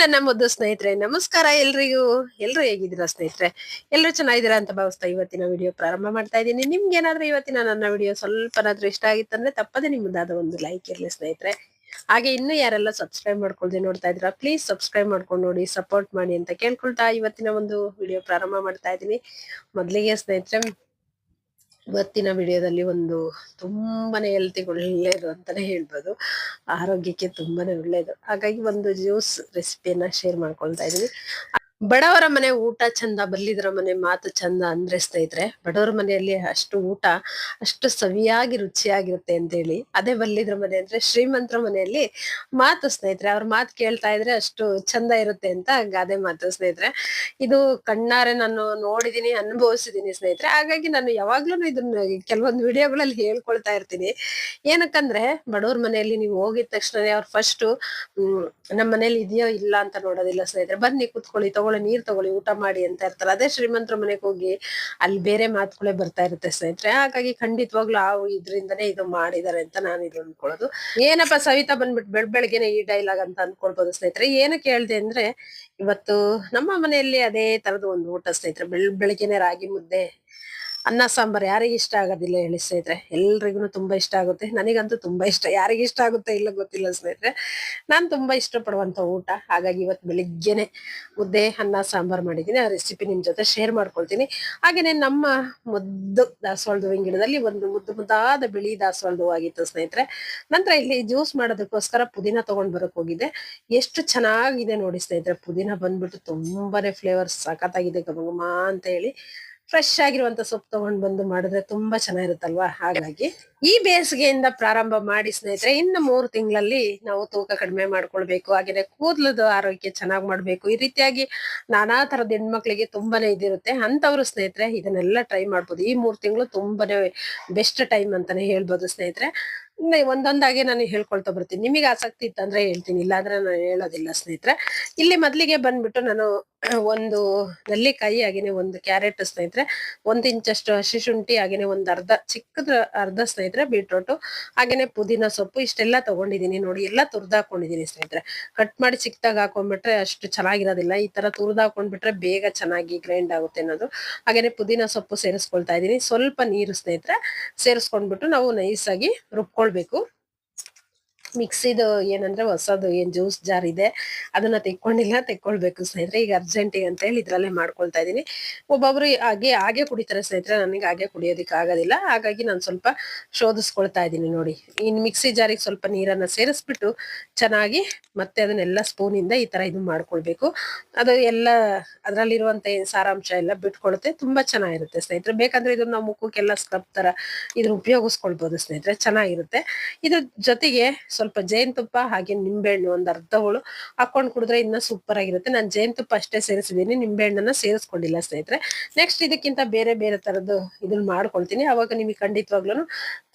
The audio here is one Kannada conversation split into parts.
ನನ್ನ ಮುದ್ದು ಸ್ನೇಹಿತರೆ, ನಮಸ್ಕಾರ ಎಲ್ರಿಗೂ. ಎಲ್ರು ಹೇಗಿದ್ದೀರಾ ಸ್ನೇಹಿತರೆ? ಎಲ್ರು ಚೆನ್ನಾಗಿದ್ದೀರಾ ಅಂತ ಭಾವಿಸ್ತಾ ಇವತ್ತಿನ ವಿಡಿಯೋ ಪ್ರಾರಂಭ ಮಾಡ್ತಾ ಇದ್ದೀನಿ. ನಿಮ್ಗೆ ಏನಾದ್ರೂ ಇವತ್ತಿನ ನನ್ನ ವಿಡಿಯೋ ಸ್ವಲ್ಪನಾದ್ರೂ ಇಷ್ಟ ಆಗಿತ್ತಂದ್ರೆ ತಪ್ಪದೆ ನಿಮ್ಮದಾದ ಒಂದು ಲೈಕ್ ಇರ್ಲಿ ಸ್ನೇಹಿತರೆ. ಹಾಗೆ ಇನ್ನು ಯಾರೆಲ್ಲ ಸಬ್ಸ್ಕ್ರೈಬ್ ಮಾಡ್ಕೊಳ್ದೆ ನೋಡ್ತಾ ಇದ್ದೀರಾ ಪ್ಲೀಸ್ ಸಬ್ಸ್ಕ್ರೈಬ್ ಮಾಡ್ಕೊಂಡು ನೋಡಿ ಸಪೋರ್ಟ್ ಮಾಡಿ ಅಂತ ಕೇಳ್ಕೊಳ್ತಾ ಇವತ್ತಿನ ಒಂದು ವಿಡಿಯೋ ಪ್ರಾರಂಭ ಮಾಡ್ತಾ ಇದ್ದೀನಿ. ಮೊದಲಿಗೆ ಸ್ನೇಹಿತರೆ ಇವತ್ತಿನ ವಿಡಿಯೋದಲ್ಲಿ ಒಂದು ತುಂಬಾನೇ ಹೆಲ್ತಿಗೆ ಒಳ್ಳೇದು ಅಂತಾನೆ ಹೇಳ್ಬೋದು. ಆರೋಗ್ಯಕ್ಕೆ ತುಂಬಾನೇ ಒಳ್ಳೇದು. ಹಾಗಾಗಿ ಒಂದು ಜ್ಯೂಸ್ ರೆಸಿಪಿಯನ್ನು ಶೇರ್ ಮಾಡ್ಕೊಳ್ತಾ ಇದೀನಿ ಬಡವರ ಮನೆ ಊಟ ಚಂದ, ಬಲ್ಲಿದರ ಮನೆ ಮಾತು ಚಂದ ಅಂದ್ರೆ ಸ್ನೇಹಿತರೆ, ಬಡವರ ಮನೆಯಲ್ಲಿ ಅಷ್ಟು ಊಟ ಅಷ್ಟು ಸವಿಯಾಗಿ ರುಚಿಯಾಗಿರುತ್ತೆ ಅಂತ ಹೇಳಿ ಅದೇ ಬಲ್ಲಿದ್ರ ಮನೆ ಅಂದ್ರೆ ಶ್ರೀಮಂತರ ಮನೆಯಲ್ಲಿ ಮಾತು ಸ್ನೇಹಿತರೆ, ಅವ್ರ ಮಾತು ಕೇಳ್ತಾ ಇದ್ರೆ ಅಷ್ಟು ಚಂದ ಇರುತ್ತೆ ಅಂತ ಗಾದೆ ಮಾತು ಸ್ನೇಹಿತರೆ. ಇದು ಕಣ್ಣಾರೆ ನಾನು ನೋಡಿದೀನಿ, ಅನುಭವಿಸಿದೀನಿ ಸ್ನೇಹಿತರೆ. ಹಾಗಾಗಿ ನಾನು ಯಾವಾಗ್ಲೂ ಇದನ್ನ ಕೆಲವೊಂದು ವಿಡಿಯೋಗಳಲ್ಲಿ ಹೇಳ್ಕೊಳ್ತಾ ಇರ್ತೀನಿ. ಏನಕ್ಕಂದ್ರೆ, ಬಡವ್ರ ಮನೆಯಲ್ಲಿ ನೀವು ಹೋಗಿದ ತಕ್ಷಣ ಅವ್ರು ಫಸ್ಟ್ ನಮ್ಮ ಮನೇಲಿ ಇದೆಯೋ ಇಲ್ಲ ಅಂತ ನೋಡೋದಿಲ್ಲ ಸ್ನೇಹಿತರೆ. ಬನ್ನಿ ಕುತ್ಕೊಳ್ಳಿ ನೀರ್ ತಗೊಳ್ಳಿ, ಊಟ ಮಾಡಿ ಅಂತ ಇರ್ತಾರೆ ಅದೇ ಶ್ರೀಮಂತರ ಮನೆಗೆ ಹೋಗಿ ಅಲ್ಲಿ ಬೇರೆ ಮಾತುಗಳೇ ಬರ್ತಾ ಇರುತ್ತೆ ಸ್ನೇಹಿತರೆ. ಹಾಗಾಗಿ ಖಂಡಿತವಾಗ್ಲೂ ಆ ಇದ್ರಿಂದನೇ ಇದು ಮಾಡಿದಾರೆ ಅಂತ ನಾನು ಇದು ಅನ್ಕೊಳ್ಳೋದು. ಏನಪ್ಪ ಸವಿತಾ ಬಂದ್ಬಿಟ್ಟು ಬೆಳ್ ಬೆಳಗ್ಗೆನೆ ಈ ಡೈಲಾಗ್ ಅಂತ ಅನ್ಕೊಳ್ಬೋದು ಸ್ನೇಹಿತರೆ. ಏನಕ್ಕೆ ಹೇಳ್ದೆ ಅಂದ್ರೆ, ಇವತ್ತು ನಮ್ಮ ಮನೆಯಲ್ಲಿ ಅದೇ ತರದ ಒಂದು ಊಟ ಸ್ನೇಹಿತರೆ. ಬೆಳ್ ಬೆಳಗ್ಗೆನೆ ರಾಗಿ ಮುದ್ದೆ ಅನ್ನ, ಸಾಂಬಾರ್ ಯಾರಿಗೆ ಇಷ್ಟ ಆಗೋದಿಲ್ಲ ಹೇಳಿ ಸ್ನೇಹಿತರೆ. ಎಲ್ರಿಗೂ ತುಂಬಾ ಇಷ್ಟ ಆಗುತ್ತೆ. ನನಗಂತೂ ತುಂಬಾ ಇಷ್ಟ. ಯಾರಿಗೆ ಇಷ್ಟ ಆಗುತ್ತೆ ಇಲ್ಲ ಗೊತ್ತಿಲ್ಲ ಸ್ನೇಹಿತರೆ. ನಾನು ತುಂಬಾ ಇಷ್ಟಪಡುವಂತ ಊಟ. ಹಾಗಾಗಿ ಇವತ್ತು ಬೆಳಿಗ್ಗೆನೆ ಮುದ್ದೆ, ಅನ್ನ, ಸಾಂಬಾರ್ ಮಾಡಿದ್ದೀನಿ. ಆ ರೆಸಿಪಿ ನಿಮ್ ಜೊತೆ ಶೇರ್ ಮಾಡ್ಕೊಳ್ತೀನಿ. ಹಾಗೇನೆ ನಮ್ಮ ಮುದ್ದು ದಾಸವಾಳದ ಗಿಡದಲ್ಲಿ ಒಂದು ಮುದ್ದು ಮುದ್ದಾದ ಬಿಳಿ ದಾಸವಾಳದ ಆಗಿತ್ತು ಸ್ನೇಹಿತರೆ. ನಂತರ ಇಲ್ಲಿ ಜ್ಯೂಸ್ ಮಾಡೋದಕ್ಕೋಸ್ಕರ ಪುದೀನ ತಗೊಂಡ್ ಬರಕ್ ಹೋಗಿದ್ದೆ. ಎಷ್ಟು ಚೆನ್ನಾಗಿದೆ ನೋಡಿ ಸ್ನೇಹಿತರೆ. ಪುದೀನ ಬಂದ್ಬಿಟ್ಟು ತುಂಬಾನೇ ಫ್ಲೇವರ್ ಸಖತ್ತಾಗಿದೆ ಗಮಗಮ ಅಂತ ಹೇಳಿ ಫ್ರೆಶ್ ಆಗಿರುವಂತ ಸೊಪ್ಪು ತಗೊಂಡ್ ಬಂದು ಮಾಡಿದ್ರೆ ತುಂಬಾ ಚೆನ್ನಾಗಿರುತ್ತಲ್ವಾ? ಹಾಗಾಗಿ ಈ ಬೇಸಿಗೆಯಿಂದ ಪ್ರಾರಂಭ ಮಾಡಿ ಸ್ನೇಹಿತರೆ, ಇನ್ನು ಮೂರು ತಿಂಗಳಲ್ಲಿ ನಾವು ತೂಕ ಕಡಿಮೆ ಮಾಡ್ಕೊಳ್ಬೇಕು. ಹಾಗೆ ಕೂದಲದ ಆರೋಗ್ಯ ಚೆನ್ನಾಗಿ ಮಾಡ್ಬೇಕು. ಈ ರೀತಿಯಾಗಿ ನಾನಾ ತರದ ಹೆಣ್ಮಕ್ಳಿಗೆ ತುಂಬಾನೇ ಇದಿರುತ್ತೆ. ಅಂತವ್ರು ಸ್ನೇಹಿತರೆ, ಇದನ್ನೆಲ್ಲ ಟ್ರೈ ಮಾಡ್ಬೋದು. ಈ ಮೂರು ತಿಂಗಳು ತುಂಬಾನೇ ಬೆಸ್ಟ್ ಟೈಮ್ ಅಂತಾನೆ ಹೇಳ್ಬೋದು ಸ್ನೇಹಿತರೆ. ಒಂದೊಂದಾಗಿ ನಾನು ಹೇಳ್ಕೊಳ್ತಾ ಬರ್ತೀನಿ. ನಿಮಗೆ ಆಸಕ್ತಿ ಇತ್ತಂದ್ರೆ ಹೇಳ್ತೀನಿ. ಇಲ್ಲಾಂದ್ರೆ ನಾನು ಹೇಳೋದಿಲ್ಲ ಸ್ನೇಹಿತರೆ. ಇಲ್ಲಿ ಮೊದ್ಲಿಗೆ ಬಂದ್ಬಿಟ್ಟು ನಾನು ಒಂದು ನೆಲ್ಲಿಕಾಯಿ ಹಾಗೇನೆ ಒಂದು ಕ್ಯಾರೆಟ್ ಸ್ನೇಹಿತರೆ, ಒಂದ್ ಇಂಚಷ್ಟು ಹಸಿ ಶುಂಠಿ ಆಗಿನೇ ಒಂದ್ ಅರ್ಧ ಚಿಕ್ಕದ ಅರ್ಧ ಸ್ನೇಹಿತರೆ ಬೀಟ್ರೋಟು, ಹಾಗೇನೆ ಪುದೀನ ಸೊಪ್ಪು, ಇಷ್ಟೆಲ್ಲ ತಗೊಂಡಿದೀನಿ ನೋಡಿ. ಎಲ್ಲ ತುರ್ದಾಕೊಂಡಿದೀನಿ ಸ್ನೇಹಿತರೆ. ಕಟ್ ಮಾಡಿ ಚಿಕ್ಕದಾಗ ಹಾಕೊಂಡ್ಬಿಟ್ರೆ ಅಷ್ಟು ಚೆನ್ನಾಗಿರೋದಿಲ್ಲ. ಈ ತರ ತುರ್ದಾಕೊಂಡ್ಬಿಟ್ರೆ ಬೇಗ ಚೆನ್ನಾಗಿ ಗ್ರೈಂಡ್ ಆಗುತ್ತೆ ಅನ್ನೋದು. ಹಾಗೇನೆ ಪುದೀನ ಸೊಪ್ಪು ಸೇರಿಸ್ಕೊಳ್ತಾ ಇದೀನಿ ಸ್ವಲ್ಪ ನೀರು ಸ್ನೇಹಿತರೆ ಸೇರಿಸ್ಕೊಂಡ್ಬಿಟ್ಟು ನಾವು ನೈಸ್ ಆಗಿ ರುಬ್ಕೊಳ್ಬೇಕು ಮಿಕ್ಸಿದು ಏನಂದ್ರೆ ಹೊಸದು ಏನ್ ಜ್ಯೂಸ್ ಜಾರ್ ಇದೆ, ಅದನ್ನ ತೆಕ್ಕೊಂಡಿಲ್ಲ, ತೆಕ್ಕೊಳ್ಬೇಕು ಸ್ನೇಹಿತರೆ. ಈಗ ಅರ್ಜೆಂಟಿಗೆ ಅಂತ ಹೇಳಿ ಇದ್ರಲ್ಲೇ ಮಾಡ್ಕೊಳ್ತಾ ಇದೀನಿ ಒಬ್ಬೊಬ್ರು ಹಾಗೆ ಹಾಗೆ ಕುಡಿತಾರೆ ಸ್ನೇಹಿತರೆ. ನನಗೆ ಹಾಗೆ ಕುಡಿಯೋದಿಕ್ ಆಗೋದಿಲ್ಲ. ಹಾಗಾಗಿ ನಾನು ಸ್ವಲ್ಪ ಶೋಧಿಸ್ಕೊಳ್ತಾ ಇದ್ದೀನಿ ನೋಡಿ. ಇನ್ ಮಿಕ್ಸಿ ಜಾರಿಗೆ ಸ್ವಲ್ಪ ನೀರನ್ನ ಸೇರಿಸ್ಬಿಟ್ಟು ಚೆನ್ನಾಗಿ ಮತ್ತೆ ಅದನ್ನೆಲ್ಲ ಸ್ಪೂನ್ ಇಂದ ಈ ತರ ಇದು ಮಾಡ್ಕೊಳ್ಬೇಕು. ಅದು ಎಲ್ಲ ಅದರಲ್ಲಿರುವಂತ ಸಾರಾಂಶ ಎಲ್ಲ ಬಿಟ್ಕೊಳುತ್ತೆ. ತುಂಬಾ ಚೆನ್ನಾಗಿರುತ್ತೆ ಸ್ನೇಹಿತರೆ. ಬೇಕಂದ್ರೆ ಇದನ್ನ ಮುಖಕ್ಕೆಲ್ಲ ಸ್ಕ್ರಬ್ ತರ ಇದ್ರ ಉಪಯೋಗಿಸ್ಕೊಳ್ಬಹುದು ಸ್ನೇಹಿತರೆ. ಚೆನ್ನಾಗಿರುತ್ತೆ. ಇದ್ರ ಜೊತೆಗೆ ಸ್ವಲ್ಪ ಜೇನುತುಪ್ಪ ಹಾಗೆ ನಿಂಬೆಹಣ್ಣು ಒಂದ್ ಅರ್ಧ ಹೋಳು ಹಾಕೊಂಡ್ ಕುಡಿದ್ರೆ ಇನ್ನ ಸೂಪರ್ ಆಗಿರುತ್ತೆ. ನಾನು ಜೇನುತುಪ್ಪ ಅಷ್ಟೇ ಸೇರಿಸಿದೀನಿ ನಿಂಬೆಹಣ್ಣನ್ನ ಸೇರಿಸ್ಕೊಂಡಿಲ್ಲ ಸ್ನೇಹಿತರೆ. ನೆಕ್ಸ್ಟ್ ಇದಕ್ಕಿಂತ ಬೇರೆ ಬೇರೆ ತರದ್ದು ಇದನ್ನ ಮಾಡ್ಕೊಳ್ತೀನಿ. ಅವಾಗ ನಿಮಗೆ ಖಂಡಿತವಾಗ್ಲೂ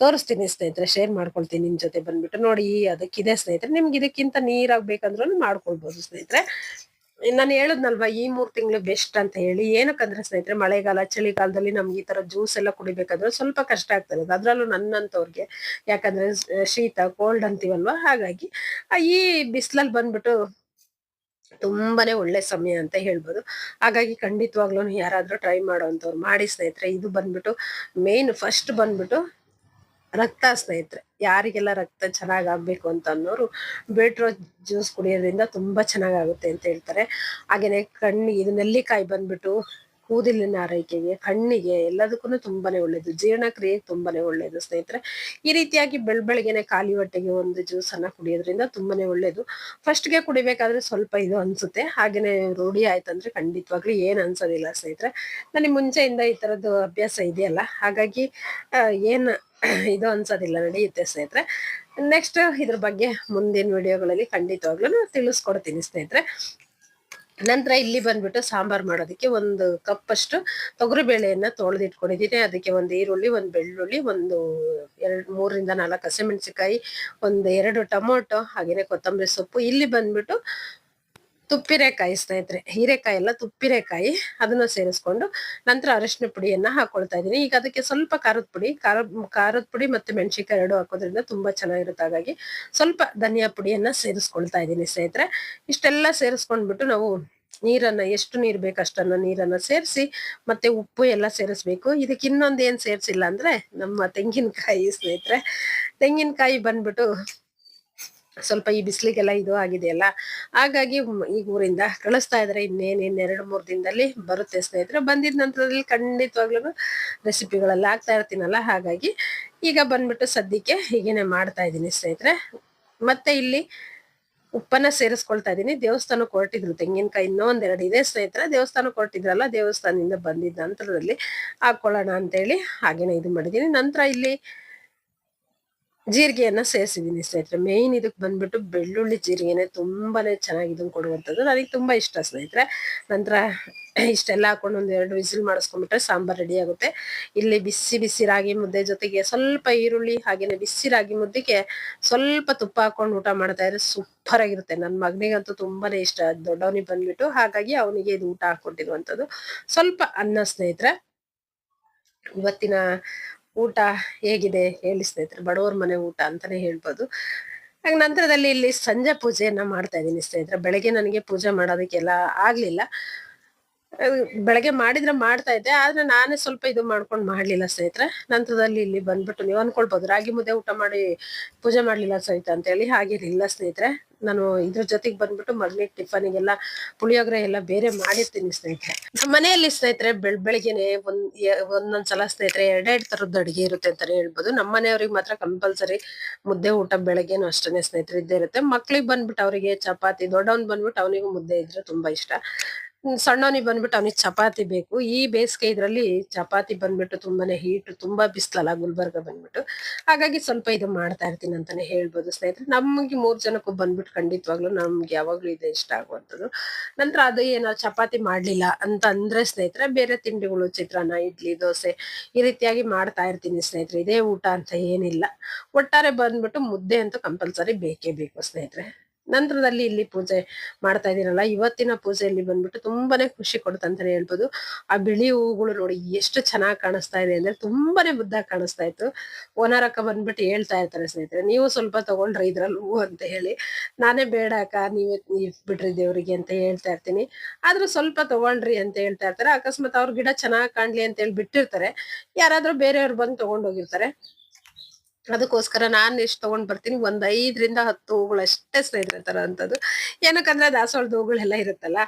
ತೋರಿಸ್ತೀನಿ ಸ್ನೇಹಿತರೆ ಶೇರ್ ಮಾಡ್ಕೊಳ್ತೀನಿ ನಿಮ್ ಜೊತೆ ಬಂದ್ಬಿಟ್ಟು. ನೋಡಿ ಅದಕ್ಕಿದೆ ಸ್ನೇಹಿತರೆ. ನಿಮ್ಗೆ ಇದಕ್ಕಿಂತ ನೀರಾಗ್ಬೇಕಂದ್ರೂ ಮಾಡ್ಕೊಳ್ಬಹುದು ಸ್ನೇಹಿತರೆ. ನಾನು ಹೇಳದ್ನಲ್ವಾ, ಈ ಮೂರ್ ತಿಂಗಳು ಬೆಸ್ಟ್ ಅಂತ ಹೇಳಿ, ಏನಕ್ಕಂದ್ರೆ ಸ್ನೇಹಿತರೆ, ಮಳೆಗಾಲ, ಚಳಿಗಾಲದಲ್ಲಿ ನಮ್ಗೆ ಈ ತರ ಜ್ಯೂಸ್ ಎಲ್ಲ ಕುಡಿಬೇಕಾದ್ರೆ ಸ್ವಲ್ಪ ಕಷ್ಟ ಆಗ್ತದೆ. ಅದ್ರಲ್ಲೂ ನನ್ನಂತವ್ರಿಗೆ, ಯಾಕಂದ್ರೆ ಶೀತ ಕೋಲ್ಡ್ ಅಂತೀವಲ್ವಾ, ಹಾಗಾಗಿ ಈ ಬಿಸಿಲಲ್ಲಿ ಬಂದ್ಬಿಟ್ಟು ತುಂಬಾನೇ ಒಳ್ಳೆ ಸಮಯ ಅಂತ ಹೇಳ್ಬೋದು. ಹಾಗಾಗಿ ಖಂಡಿತವಾಗ್ಲೂ ಯಾರಾದ್ರೂ ಟ್ರೈ ಮಾಡೋವಂಥವ್ರು ಮಾಡಿ ಸ್ನೇಹಿತರೆ, ಇದು ಬಂದ್ಬಿಟ್ಟು ಮೇನ್ ಫಸ್ಟ್ ಬಂದ್ಬಿಟ್ಟು ರಕ್ತ ಸ್ನೇಹಿತರೆ. ಯಾರಿಗೆಲ್ಲ ರಕ್ತ ಚೆನ್ನಾಗ್ ಆಗ್ಬೇಕು ಅಂತ ಅನ್ನೋರು ಬೀಟ್ರೋಟ್ ಜ್ಯೂಸ್ ಕುಡಿಯೋದ್ರಿಂದ ತುಂಬಾ ಚೆನ್ನಾಗಾಗುತ್ತೆ ಅಂತ ಹೇಳ್ತಾರೆ. ಹಾಗೇನೆ ಕಣ್ಣಿಗೆ ಇದು ನೆಲ್ಲಿಕಾಯಿ ಬಂದ್ಬಿಟ್ಟು ಕೂದಲಿನ ಆರೈಕೆಗೆ, ಕಣ್ಣಿಗೆ ಎಲ್ಲದಕ್ಕೂ ತುಂಬಾನೇ ಒಳ್ಳೇದು. ಜೀರ್ಣಕ್ರಿಯೆಗೆ ತುಂಬಾನೇ ಒಳ್ಳೇದು ಸ್ನೇಹಿತರೆ. ಈ ರೀತಿಯಾಗಿ ಬೆಳ್ ಬೆಳಗ್ಗೆನೆ ಖಾಲಿ ಹೊಟ್ಟೆಗೆ ಒಂದು ಜ್ಯೂಸ್ ಅನ್ನ ಕುಡಿಯೋದ್ರಿಂದ ತುಂಬಾನೇ ಒಳ್ಳೇದು. ಫಸ್ಟ್ಗೆ ಕುಡಿಬೇಕಾದ್ರೆ ಸ್ವಲ್ಪ ಇದು ಅನ್ಸುತ್ತೆ. ಹಾಗೇನೆ ರೂಢಿ ಆಯ್ತಂದ್ರೆ ಖಂಡಿತವಾಗ್ಲೂ ಏನ್ ಅನ್ಸೋದಿಲ್ಲ ಸ್ನೇಹಿತರೆ. ನನಗೆ ಮುಂಚೆಯಿಂದ ಈ ತರದ್ದು ಅಭ್ಯಾಸ ಇದೆಯಲ್ಲ? ಹಾಗಾಗಿ ಏನ್ ಇದು ಅನ್ಸೋದಿಲ್ಲ, ನಡೆಯುತ್ತೆ ಸ್ನೇಹಿತರೆ. ನೆಕ್ಸ್ಟ್ ಇದ್ರ ಬಗ್ಗೆ ಮುಂದಿನ ವಿಡಿಯೋಗಳಲ್ಲಿ ಖಂಡಿತವಾಗ್ಲೂ ತಿಳಿಸ್ಕೊಡ್ತೀನಿ ಸ್ನೇಹಿತರೆ. ನಂತರ ಇಲ್ಲಿ ಬಂದ್ಬಿಟ್ಟು ಸಾಂಬಾರ್ ಮಾಡೋದಕ್ಕೆ ಒಂದು ಕಪ್ ಅಷ್ಟು ತೊಗರಿ ಬೇಳೆಯನ್ನ ತೊಳೆದಿಟ್ಕೊಂಡಿದ್ದೀನಿ. ಅದಕ್ಕೆ ಒಂದು ಈರುಳ್ಳಿ, ಒಂದು ಬೆಳ್ಳುಳ್ಳಿ, ಒಂದು ಎರಡು, ಮೂರರಿಂದ ನಾಲ್ಕು ಹಸಿಮೆಣಸಿಕಾಯಿ ಒಂದು ಎರಡು ಟೊಮೊಟೊ ಹಾಗೆಯೇ ಕೊತ್ತಂಬರಿ ಸೊಪ್ಪು. ಇಲ್ಲಿ ಬಂದ್ಬಿಟ್ಟು ತುಪ್ಪಿರೆಕಾಯಿ ಸ್ನೇಹಿತರೆ, ಹೀರೆಕಾಯಿ ಎಲ್ಲ ತುಪ್ಪಿರೆಕಾಯಿ ಅದನ್ನ ಸೇರಿಸ್ಕೊಂಡು ನಂತರ ಅರಿಶಿನ ಪುಡಿಯನ್ನ ಹಾಕೊಳ್ತಾ ಇದ್ದೀನಿ. ಈಗ ಅದಕ್ಕೆ ಸ್ವಲ್ಪ ಖಾರದ ಪುಡಿ, ಖಾರ, ಖಾರದ ಪುಡಿ ಮತ್ತೆ ಮೆಣಸಿನ್ಕಾಯಿ ಎರಡು ಹಾಕೋದ್ರಿಂದ ತುಂಬಾ ಚೆನ್ನಾಗಿರುತ್ತೆ. ಹಾಗಾಗಿ ಸ್ವಲ್ಪ ಧನಿಯಾ ಪುಡಿಯನ್ನ ಸೇರಿಸ್ಕೊಳ್ತಾ ಇದ್ದೀನಿ ಸ್ನೇಹಿತರೆ. ಇಷ್ಟೆಲ್ಲ ಸೇರಿಸ್ಕೊಂಡ್ಬಿಟ್ಟು ನಾವು ನೀರನ್ನ, ಎಷ್ಟು ನೀರ್ ಬೇಕು ಅಷ್ಟನ್ನ ನೀರನ್ನ ಸೇರಿಸಿ ಮತ್ತೆ ಉಪ್ಪು ಎಲ್ಲ ಸೇರಿಸ್ಬೇಕು. ಇದಕ್ಕೆ ಇನ್ನೊಂದೇನ್ ಏನ್ ಸೇರ್ಸಿಲ್ಲ ಅಂದ್ರೆ ನಮ್ಮ ತೆಂಗಿನಕಾಯಿ ಸ್ನೇಹಿತರೆ. ತೆಂಗಿನಕಾಯಿ ಬಂದ್ಬಿಟ್ಟು ಸ್ವಲ್ಪ ಈ ಬಿಸಿಲಿಗೆಲ್ಲ ಇದು ಆಗಿದೆಯಲ್ಲ? ಹಾಗಾಗಿ ಈ ಊರಿಂದ ಕಳಿಸ್ತಾ ಇದ್ರೆ ಇನ್ನೇನು ಇನ್ನೆರಡು ಮೂರು ದಿನದಲ್ಲಿ ಬರುತ್ತೆ ಸ್ನೇಹಿತರೆ. ಬಂದಿದ ನಂತರದಲ್ಲಿ ಖಂಡಿತವಾಗ್ಲೂ ರೆಸಿಪಿಗಳೆಲ್ಲ ಆಗ್ತಾ ಇರ್ತೀನಲ್ಲ? ಹಾಗಾಗಿ ಈಗ ಬಂದ್ಬಿಟ್ಟು ಸದ್ಯಕ್ಕೆ ಹೀಗೇನೆ ಮಾಡ್ತಾ ಇದ್ದೀನಿ ಸ್ನೇಹಿತರೆ. ಮತ್ತೆ ಇಲ್ಲಿ ಉಪ್ಪನ್ನ ಸೇರಿಸ್ಕೊಳ್ತಾ ಇದ್ದೀನಿ. ದೇವಸ್ಥಾನಕ್ಕೆ ಕೊಟ್ಟಿದ್ರು ತೆಂಗಿನಕಾಯಿ ಇನ್ನೂ ಒಂದೆರಡು ಇದೆ ಸ್ನೇಹಿತರೆ. ದೇವಸ್ಥಾನಕ್ಕೆ ಕೊಟ್ಟಿದ್ರಲ್ಲ ದೇವಸ್ಥಾನದಿಂದ ಬಂದಿದ್ದ ನಂತರದಲ್ಲಿ ಹಾಕೊಳ್ಳೋಣ ಅಂತೇಳಿ ಹಾಗೇನೆ ಇದು ಮಾಡಿದ್ದೀನಿ. ನಂತರ ಇಲ್ಲಿ ಜೀರಿಗೆಯನ್ನ ಸೇರಿಸಿದೀನಿ ಸ್ನೇಹಿತರೆ. ಮೇಯ್ನ್ ಇದಕ್ಕೆ ಬಂದ್ಬಿಟ್ಟು ಬೆಳ್ಳುಳ್ಳಿ ಜೀರಿಗೆನೆ ತುಂಬಾನೇ ಚೆನ್ನಾಗಿ ಇದನ್ನು ಕೊಡುವಂಥದ್ದು. ನನಗೆ ತುಂಬಾ ಇಷ್ಟ ಸ್ನೇಹಿತರೆ. ನಂತರ ಇಷ್ಟೆಲ್ಲ ಹಾಕೊಂಡು ಒಂದು ಎರಡು ವಿಸಿಲ್ ಮಾಡಿಸ್ಕೊಂಡ್ಬಿಟ್ರೆ ಸಾಂಬಾರ್ ರೆಡಿ ಆಗುತ್ತೆ. ಇಲ್ಲಿ ಬಿಸಿ ಬಿಸಿ ರಾಗಿ ಮುದ್ದೆ ಜೊತೆಗೆ ಸ್ವಲ್ಪ ಈರುಳ್ಳಿ ಹಾಗೇನೆ ಬಿಸಿ ರಾಗಿ ಮುದ್ದೆಗೆ ಸ್ವಲ್ಪ ತುಪ್ಪ ಹಾಕೊಂಡು ಊಟ ಮಾಡ್ತಾ ಇದ್ರೆ ಸೂಪರ್ ಆಗಿರುತ್ತೆ. ನನ್ನ ಮಗನಿಗಂತೂ ತುಂಬಾನೇ ಇಷ್ಟ. ದೊಡ್ಡವನಿಗೆ ಬಂದ್ಬಿಟ್ಟು ಹಾಗಾಗಿ ಅವನಿಗೆ ಇದು ಊಟ ಹಾಕೊಂಡಿರುವಂಥದ್ದು ಸ್ವಲ್ಪ ಅನ್ನ ಸ್ನೇಹಿತರೆ. ಇವತ್ತಿನ ಊಟ ಹೇಗಿದೆ ಹೇಳಿ ಸ್ನೇಹಿತರೆ, ಬಡವರ ಮನೆ ಊಟ ಅಂತಾನೆ ಹೇಳ್ಬೋದು. ಹಾಗೆ ನಂತರದಲ್ಲಿ ಇಲ್ಲಿ ಸಂಜೆ ಪೂಜೆಯನ್ನ ಮಾಡ್ತಾ ಇದ್ದೀನಿ ಸ್ನೇಹಿತರೆ. ಬೆಳಗ್ಗೆ ನನಗೆ ಪೂಜೆ ಮಾಡೋದಕ್ಕೆಲ್ಲ ಆಗ್ಲಿಲ್ಲ. ಬೆಳಗ್ಗೆ ಮಾಡಿದ್ರೆ ಮಾಡ್ತಾ ಇದ್ದೆ, ಆದ್ರೆ ನಾನೇ ಸ್ವಲ್ಪ ಇದು ಮಾಡ್ಕೊಂಡು ಮಾಡ್ಲಿಲ್ಲ ಸ್ನೇಹಿತರೆ. ನಂತರದಲ್ಲಿ ಇಲ್ಲಿ ಬಂದ್ಬಿಟ್ಟು ನೀವು ಅನ್ಕೊಳ್ಬಹುದು ರಾಗಿ ಮುದ್ದೆ ಊಟ ಮಾಡಿ ಪೂಜೆ ಮಾಡ್ಲಿಲ್ಲ ಸಹಿತ ಅಂತ ಹೇಳಿ ಹಾಗೇನಿಲ್ಲ ಸ್ನೇಹಿತರೆ. ನಾನು ಇದ್ರ ಜೊತೆಗೆ ಬಂದ್ಬಿಟ್ಟು ಮಗನಿಗೆ ಟಿಫನ್ಗೆಲ್ಲ ಪುಳಿಯೋಗರೆ ಎಲ್ಲ ಬೇರೆ ಮಾಡಿರ್ತೀನಿ ಸ್ನೇಹಿತರೆ. ನಮ್ಮ ಮನೆಯಲ್ಲಿ ಸ್ನೇಹಿತರೆ ಬೆಳ್, ಬೆಳಿಗ್ಗೆನೆ ಒಂದ್ ಒಂದೊಂದ್ಸಲ ಸ್ನೇಹಿತರೆ ಎರಡೆರಡು ತರದ್ದು ಅಡಿಗೆ ಇರುತ್ತೆ ಅಂತಾನೆ ಹೇಳ್ಬೋದು. ನಮ್ಮ ಮನೆಯವ್ರಿಗೆ ಮಾತ್ರ ಕಂಪಲ್ಸರಿ ಮುದ್ದೆ ಊಟ ಬೆಳಗ್ಗೆನೂ ಅಷ್ಟೇ ಸ್ನೇಹಿತರೆ ಇದ್ದೇ ಇರುತ್ತೆ. ಮಕ್ಳಿಗೆ ಬಂದ್ಬಿಟ್ಟು ಅವರಿಗೆ ಚಪಾತಿ, ದೊಡ್ಡವನ್ ಬಂದ್ಬಿಟ್ಟು ಅವನಿಗೂ ಮುದ್ದೆ ಇದ್ರೆ ತುಂಬಾ ಇಷ್ಟ. ಸಣ್ಣವನಿಗೆ ಬಂದ್ಬಿಟ್ಟು ಅವನಿಗೆ ಚಪಾತಿ ಬೇಕು. ಈ ಬೇಸಿಗೆ ಇದರಲ್ಲಿ ಚಪಾತಿ ಬಂದ್ಬಿಟ್ಟು ತುಂಬಾನೇ ಹೀಟ್ ತುಂಬಾ ಬಿಸ್ಲಲ್ಲ, ಗುಲ್ಬರ್ಗ ಬಂದ್ಬಿಟ್ಟು. ಹಾಗಾಗಿ ಸ್ವಲ್ಪ ಇದು ಮಾಡ್ತಾ ಇರ್ತೀನಿ ಅಂತಾನೆ ಹೇಳ್ಬೋದು ಸ್ನೇಹಿತರೆ. ನಮಗೆ ಮೂರ್ ಜನಕ್ಕೂ ಬಂದ್ಬಿಟ್ಟು ಖಂಡಿತವಾಗ್ಲೂ ನಮ್ಗೆ ಯಾವಾಗ್ಲೂ ಇದೆ ಇಷ್ಟ ಆಗುವಂಥದ್ದು. ನಂತರ ಅದು ಏನೋ, ಚಪಾತಿ ಮಾಡ್ಲಿಲ್ಲ ಅಂತ ಅಂದ್ರೆ ಸ್ನೇಹಿತರೆ, ಬೇರೆ ತಿಂಡಿಗಳು, ಚಿತ್ರಾನ್ನ, ಇಡ್ಲಿ, ದೋಸೆ ಈ ರೀತಿಯಾಗಿ ಮಾಡ್ತಾ ಇರ್ತೀನಿ ಸ್ನೇಹಿತರೆ. ಇದೇ ಊಟ ಅಂತ ಏನಿಲ್ಲ. ಒಟ್ಟಾರೆ ಬಂದ್ಬಿಟ್ಟು ಮುದ್ದೆ ಅಂತೂ ಕಂಪಲ್ಸರಿ ಬೇಕೇ ಬೇಕು ಸ್ನೇಹಿತರೆ. ನಂತರದಲ್ಲಿ ಇಲ್ಲಿ ಪೂಜೆ ಮಾಡ್ತಾ ಇದೀರಲ್ಲ ಇವತ್ತಿನ ಪೂಜೆಯಲ್ಲಿ ಬಂದ್ಬಿಟ್ಟು ತುಂಬಾನೇ ಖುಷಿ ಕೊಡುತ್ತಂತಾನೆ ಹೇಳ್ಬೋದು. ಆ ಬಿಳಿ ಹೂಗಳು ನೋಡಿ ಎಷ್ಟು ಚೆನ್ನಾಗಿ ಕಾಣಿಸ್ತಾ ಇದೆ ಅಂದ್ರೆ ತುಂಬಾನೇ ಬುದ್ಧ ಕಾಣಿಸ್ತಾ ಇತ್ತು. ಓನರ್ ಬಂದ್ಬಿಟ್ಟು ಹೇಳ್ತಾ ಇರ್ತಾರೆ ಸ್ನೇಹಿತರೆ, ನೀವು ಸ್ವಲ್ಪ ತಗೊಂಡ್ರೆ ಇದ್ರಲ್ಲಿ ಹೂ ಅಂತ ಹೇಳಿ. ನಾನೇ ಬೇಡ ಅಕ್ಕ, ನೀವೇ ನೀವ್ ಬಿಡ್ರಿ ದೇವ್ರಿಗೆ ಅಂತ ಹೇಳ್ತಾ ಇರ್ತೀನಿ. ಆದ್ರೂ ಸ್ವಲ್ಪ ತಗೊಂಡ್ರಿ ಅಂತ ಹೇಳ್ತಾ ಇರ್ತಾರೆ. ಅಕಸ್ಮಾತ್ ಅವ್ರ ಗಿಡ ಚೆನ್ನಾಗಿ ಕಾಣ್ಲಿ ಅಂತ ಹೇಳಿ ಬಿಟ್ಟಿರ್ತಾರೆ ಯಾರಾದ್ರೂ ಬೇರೆಯವ್ರು ಬಂದು ತಗೊಂಡ್ ಹೋಗಿರ್ತಾರೆ. ಅದಕ್ಕೋಸ್ಕರ ನಾನು ಎಷ್ಟು ತಗೊಂಡ್ ಬರ್ತೀನಿ, ಒಂದ್ ಐದರಿಂದ ಹತ್ತು ಹೂಗಳು ಅಷ್ಟೇ ಸ್ನೇಹಿತರೆ ತರ ಅಂತದ್ದು. ಏನಕ್ಕಂದ್ರೆ ದಾಸವಾಳದ ಹೂಗಳೆಲ್ಲ ಇರುತ್ತಲ್ಲ,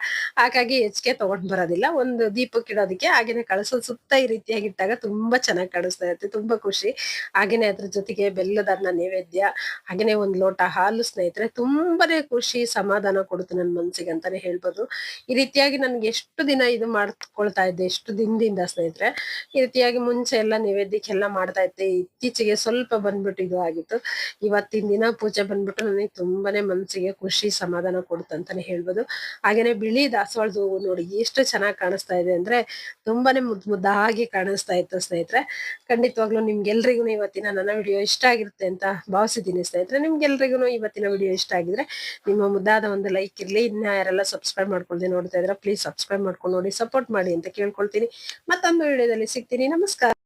ಹಾಗಾಗಿ ಹೆಚ್ಚಿಗೆ ತಗೊಂಡ್ ಬರೋದಿಲ್ಲ. ಒಂದು ದೀಪಕ್ಕೆ ಇಡೋದಕ್ಕೆ ಹಾಗೆನೆ ಕಳಸದ ಸುತ್ತ ಈ ರೀತಿಯಾಗಿ ಇಟ್ಟಾಗ ತುಂಬಾ ಚೆನ್ನಾಗಿ ಕಾಣಿಸ್ತಾ ಇರುತ್ತೆ, ತುಂಬಾ ಖುಷಿ. ಹಾಗೇನೆ ಅದ್ರ ಜೊತೆಗೆ ಬೆಲ್ಲದ ಅನ್ನ ನೈವೇದ್ಯ, ಹಾಗೇನೆ ಒಂದ್ ಲೋಟ ಹಾಲು ಸ್ನೇಹಿತರೆ, ತುಂಬಾನೇ ಖುಷಿ, ಸಮಾಧಾನ ಕೊಡುತ್ತೆ ನನ್ನ ಮನ್ಸಿಗೆ ಅಂತಾನೆ ಹೇಳ್ಬೋದು. ಈ ರೀತಿಯಾಗಿ ನನ್ಗೆ ಎಷ್ಟು ದಿನ ಇದು ಮಾಡ್ಕೊಳ್ತಾ ಇದ್ದೆ, ಎಷ್ಟು ದಿನದಿಂದ ಸ್ನೇಹಿತರೆ, ಈ ರೀತಿಯಾಗಿ ಮುಂಚೆ ಎಲ್ಲ ನೈವೇದ್ಯಕ್ಕೆಲ್ಲ ಮಾಡ್ತಾ ಇದ್ದೆ, ಇತ್ತೀಚೆಗೆ ಸ್ವಲ್ಪ ಬಂದ್ಬಿಟ್ಟು ಇದು ಆಗಿತ್ತು. ಇವತ್ತಿನ ದಿನ ಪೂಜೆ ಬಂದ್ಬಿಟ್ಟು ನನಗೆ ತುಂಬಾನೇ ಮನಸ್ಸಿಗೆ ಖುಷಿ, ಸಮಾಧಾನ ಕೊಡುತ್ತೆ ಅಂತಾನೆ ಹೇಳ್ಬೋದು. ಹಾಗೇನೆ ಬಿಳಿ ದಾಸವಾಳದ ಹೂವು ನೋಡಿ ಎಷ್ಟು ಚೆನ್ನಾಗಿ ಕಾಣಿಸ್ತಾ ಇದೆ ಅಂದ್ರೆ ತುಂಬಾನೇ ಮುದ್ ಮುದ್ದಾಗಿ ಕಾಣಿಸ್ತಾ ಇತ್ತು ಸ್ನೇಹಿತರೆ. ಖಂಡಿತವಾಗ್ಲೂ ನಿಮ್ಗೆಲ್ರಿಗೂ ಇವತ್ತಿನ ನನ್ನ ವಿಡಿಯೋ ಇಷ್ಟ ಆಗಿರುತ್ತೆ ಅಂತ ಭಾವಿಸಿದ್ದೀನಿ ಸ್ನೇಹಿತರೆ. ನಿಮ್ಗೆಲ್ರಿಗೂ ಇವತ್ತಿನ ವಿಡಿಯೋ ಇಷ್ಟ ಆಗಿದ್ರೆ ನಿಮ್ಮ ಮುದ್ದಾದ ಒಂದು ಲೈಕ್ ಇರ್ಲಿ. ಇನ್ನ ಯಾರೆಲ್ಲ ಸಬ್ಸ್ಕ್ರೈಬ್ ಮಾಡ್ಕೊಳ್ದೆ ನೋಡ್ತಾ ಇದ್ರೆ ಪ್ಲೀಸ್ ಸಬ್ಸ್ಕ್ರೈಬ್ ಮಾಡ್ಕೊಂಡು ನೋಡಿ, ಸಪೋರ್ಟ್ ಮಾಡಿ ಅಂತ ಕೇಳ್ಕೊಳ್ತೀನಿ. ಮತ್ತೊಂದು ವಿಡಿಯೋದಲ್ಲಿ ಸಿಗ್ತೀನಿ. ನಮಸ್ಕಾರ.